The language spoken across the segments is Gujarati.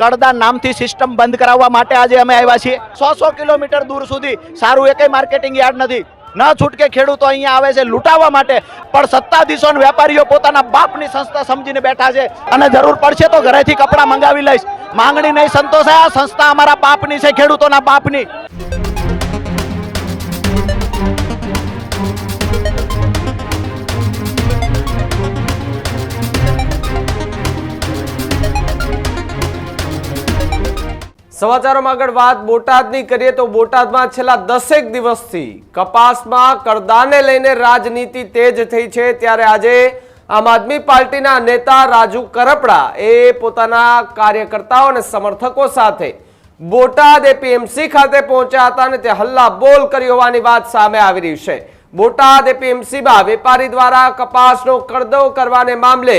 કડદા નામથી સિસ્ટમ બંધ કરાવવા માટે આજે અમે આવ્યા છીએ. સો સો કિલોમીટર દૂર સુધી સારું એકેય માર્કેટિંગ યાર્ડ નથી. ન છૂટકે ખેડૂતો અહીંયા આવે છે લૂંટાવા માટે. પણ સત્તાધીશો વેપારીઓ પોતાના બાપની સંસ્થા સમજીને બેઠા છે. અને જરૂર પડશે તો ઘરેથી કપડાં મંગાવી લઈશ. માંગણી નહીં સંતોષાય. આ સંસ્થા અમારા બાપની છે, ખેડૂતોના બાપની. સમાચારોમાં આગળ વાત. બોટાદની કરીએ તો બોટાદમાં છેલ્લા દસેક દિવસથી કપાસમાં કરદાને લઈને રાજનીતિ તેજ થઈ છે. ત્યારે આજે આમ આદમી પાર્ટીના નેતા રાજુ કરપડા એ પોતાના કાર્યકર્તાઓ અને સમર્થકો સાથે બોટાદ એપીએમસી ખાતે પહોંચ્યા હતા અને તે હલ્લા બોલ કરી હોવાની વાત સામે આવી રહી છે. બોટાદ એપીએમસીમાં વેપારી દ્વારા કપાસનો કરદો કરવાને મામલે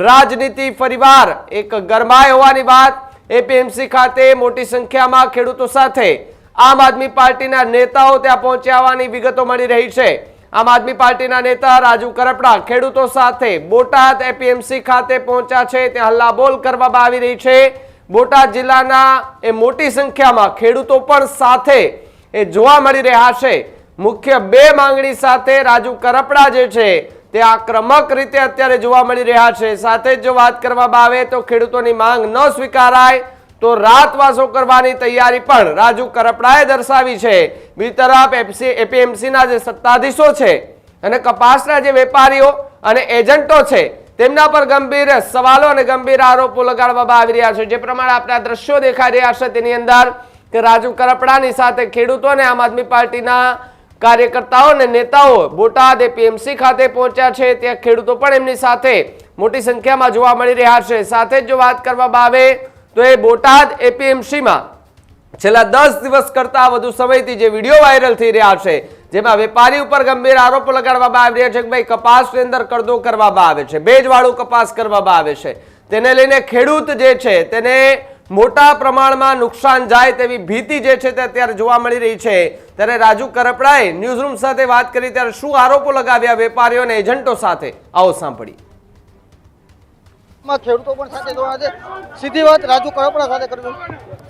રાજનીતિ ફરીવાર એક ગરમાય હોવાની વાત એપીએમસી ખાતે મોટી સંખ્યામાં ખેડૂતો સાથે આમ આદમી પાર્ટીના નેતાઓ ત્યાં પહોંચ્યા હોવાની વિગતો મળી રહી છે. આમ આદમી પાર્ટીના નેતા રાજુ કરપડા ખેડૂતો સાથે બોટાદ એપીએમસી ખાતે પહોંચ્યા છે. ત્યાં હલ્લાબોલ કરવામાં આવી રહી છે. બોટાદ જિલ્લાના એ મોટી સંખ્યામાં ખેડૂતો પણ સાથે એ જોવા મળી રહ્યા છે. મુખ્ય બે માંગણી સાથે રાજુ કરપડા જે છે તે આક્રમક રીતે અત્યારે જોવા મળી રહ્યા છે. સાથે જ વાત કરવામાં આવે તો ખેડૂતોની માંગ ન સ્વીકારાય તો રાતવાસો કરવાની તૈયારી પણ રાજુ કરપડાએ દર્શાવી છે. બીજી તરફ એપસી, એપીએમસીના જે સત્તાધીશો છે અને કપાસના જે વેપારીઓ અને એજન્ટો છે તેમના પર ગંભીર સવાલો અને ગંભીર આરોપો લગાડવામાં આવી રહ્યા છે. જે પ્રમાણે આપણા દ્રશ્યો દેખાઈ રહ્યા છે. તેની અંદર કે રાજુ કરપડાની સાથે ખેડૂતો અને આમ આદમી પાર્ટીના કાર્યકર્તાઓ અને નેતાઓ બોટાદ એપીએમસી ખાતે પહોંચ્યા છે. ત્યાં ખેડૂતો પણ એમની સાથે મોટી સંખ્યામાં જોવા મળી રહ્યા છે. સાથે જ વાત કરવામાં આવે તો એ બોટાદ એપીએમસીમાં છેલ્લા દસ દિવસ કરતા વધુ સમયથી જે વીડિયો વાયરલ થઈ રહ્યા છે, જેમાં વેપારી ઉપર ગંભીર આરોપો લગાડવામાં આવી રહ્યા છે કે ભાઈ કપાસની અંદર કરદો કરવામાં આવે છે ભેજવાળું કપાસ કરવામાં આવે છે. તેને લઈને ખેડૂત જે છે, તેને મોટા પ્રમાણમાં નુકસાન જાય તેવી ભીતિ જે છે તે અત્યારે જોવા મળી રહી છે. ત્યારે રાજુ કરપડાએ ન્યૂઝરૂમ સાથે વાત કરી ત્યારે શું આરોપો લગાવ્યા વેપારીઓ અને એજન્ટો સાથે? આવો સાંભળી માં ખેડૂતો પણ સાથે જોવા છે. સીધી વાત રાજુ કરપડા સાથે કરજો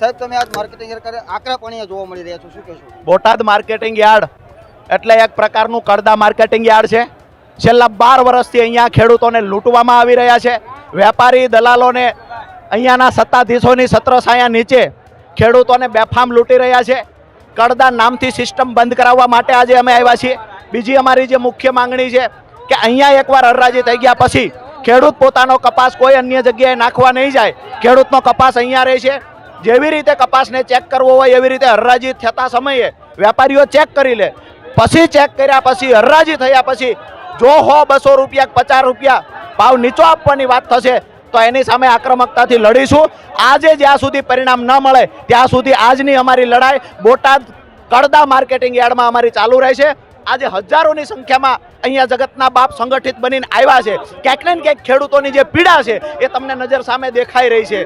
સાહેબ તમે આજ માર્કેટિંગ કરે આકરા પાણીએ જોવા મળી રહ્યા છો. શું કહેશો? બોટાદ માર્કેટિંગ યાર્ડ એટલે એક પ્રકારનું કરદા માર્કેટિંગ યાર્ડ છે. છેલ્લા બાર વર્ષથી અહીંયા ખેડૂતોને લૂંટવામાં આવી રહ્યા છે. વેપારી દલાલોને અહીંયાના સત્તાધીશોની છત્રછાયા નીચે ખેડૂતોને બેફામ લૂંટી રહ્યા છે. કડદા નામથી સિસ્ટમ બંધ કરાવવા માટે આજે અમે આવ્યા છીએ. બીજી અમારી જે મુખ્ય માંગણી છે કે અહીંયા એકવાર હરરાજી થઈ ગયા પછી ખેડૂત પોતાનો કપાસ કોઈ અન્ય જગ્યાએ નાખવા નહીં જાય. ખેડૂતનો કપાસ અહીંયા રહે છે. જેવી રીતે કપાસને ચેક કરવો હોય એવી રીતે હરરાજી થતા સમયે વેપારીઓ ચેક કરી લે. પછી ચેક કર્યા પછી હરરાજી થયા પછી જો હો બસો રૂપિયા પચાસ રૂપિયા ભાવ નીચો આપવાની વાત થશે તો એની સામે આક્રમકતાથી લડીશું. આજે જ્યાં સુધી પરિણામ ન મળે, ત્યાં સુધી આજની અમારી લડાઈ બોટાદ કડદા માર્કેટિંગ યાર્ડમાં અમારી ચાલુ રહેશે. આજે હજારોની સંખ્યામાં અહીંયા જગતના બાપ સંગઠિત બનીને આવ્યા છે. ક્યાંક ને ક્યાંક ખેડૂતોની જે પીડા છે, એ તમને નજર સામે દેખાઈ રહી છે.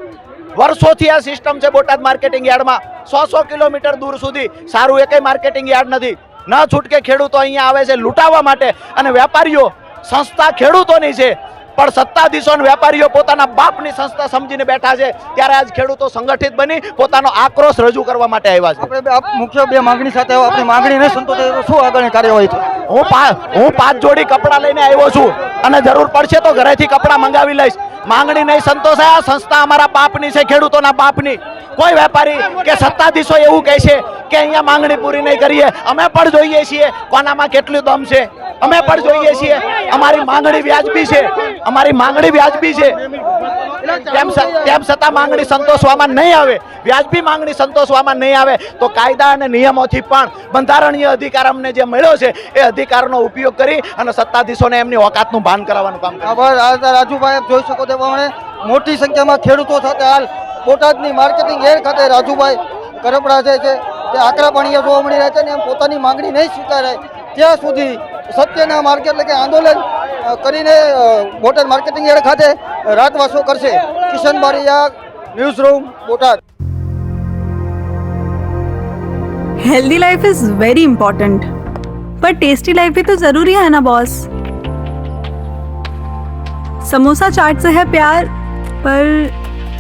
વર્ષોથી આ સિસ્ટમ છે બોટાદ માર્કેટિંગ યાર્ડમાં. સો સો કિલોમીટર દૂર સુધી સારું એકે માર્કેટિંગ યાર્ડ નથી. ન છૂટકે ખેડૂતો અહીંયા આવે છે લૂંટાવા માટે. અને વેપારીઓ, સંસ્થા ખેડૂતોની છે પણ સત્તાધીશો અને વેપારીઓ પોતાના બાપની સંસ્થા સમજીને બેઠા છે. ત્યારે આજ ખેડૂતો સંગઠિત બની પોતાનો આક્રોશ રજૂ કરવા માટે આવ્યા છે. આપણે મુખ્ય બે માંગણી સાથે. આપણી માંગણી નહીં સંતોષે તો શું આગળની કાર્યવાહી છે હું હું પાંચ જોડી કપડાં લઈને આવ્યો છું અને જરૂર પડશે તો ઘરેથી કપડાં મંગાવી લઈશ. માંગણી નહીં સંતોષાય. આ સંસ્થા અમારા બાપની છે ખેડૂતોના બાપની. કોઈ વેપારી કે સત્તાધીશો એવું કહે છે કે અહીંયા માંગણી પૂરી નહીં કરીએ. અમે પણ જોઈએ છીએ કોનામાં કેટલું દમ છે. અમે પણ જોઈએ છીએ. અમારી માંગણી વ્યાજબી છે. અમારી માંગણી વ્યાજબી છે. તેમ છતાં માંગણી સંતોષવામાં નહીં આવે. વ્યાજબી માંગણી સંતોષવામાં નહીં આવે. તો કાયદા અને નિયમોથી પણ બંધારણીય અધિકાર અમને જે મળ્યો છે, એ અધિકારનો ઉપયોગ કરી અને સત્તાધીશોને એમની ઓકાતનું ભાન કરાવવાનું કામ રાજુભાઈ જોઈ શકો તે પ્રમાણે મોટી સંખ્યામાં ખેડૂતો સાથે હાલ બોટાદની માર્કેટિંગ એર ખાતે રાજુભાઈ કરપડા છે. તે આકરા પાણીએ જોવા મળી રહ્યા છે અને એમ પોતાની માંગણી નહીં સ્વીકારાય. ત્યાં સુધી સત્યના માર્કેટ એટલે કે આંદોલન અ, કરીને અ, બોટાદ માર્કેટિંગ એર ખાતે રાતવાસો કરશે Kishan Bariya news room Botad healthy life is very important पर टेस्टी लाइफ भी तो जरूरी है ना बॉस समोसा चाट से है प्यार पर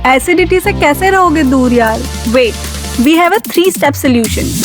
एसिडिटी से कैसे रहोगे दूर यार wait we have a three step solution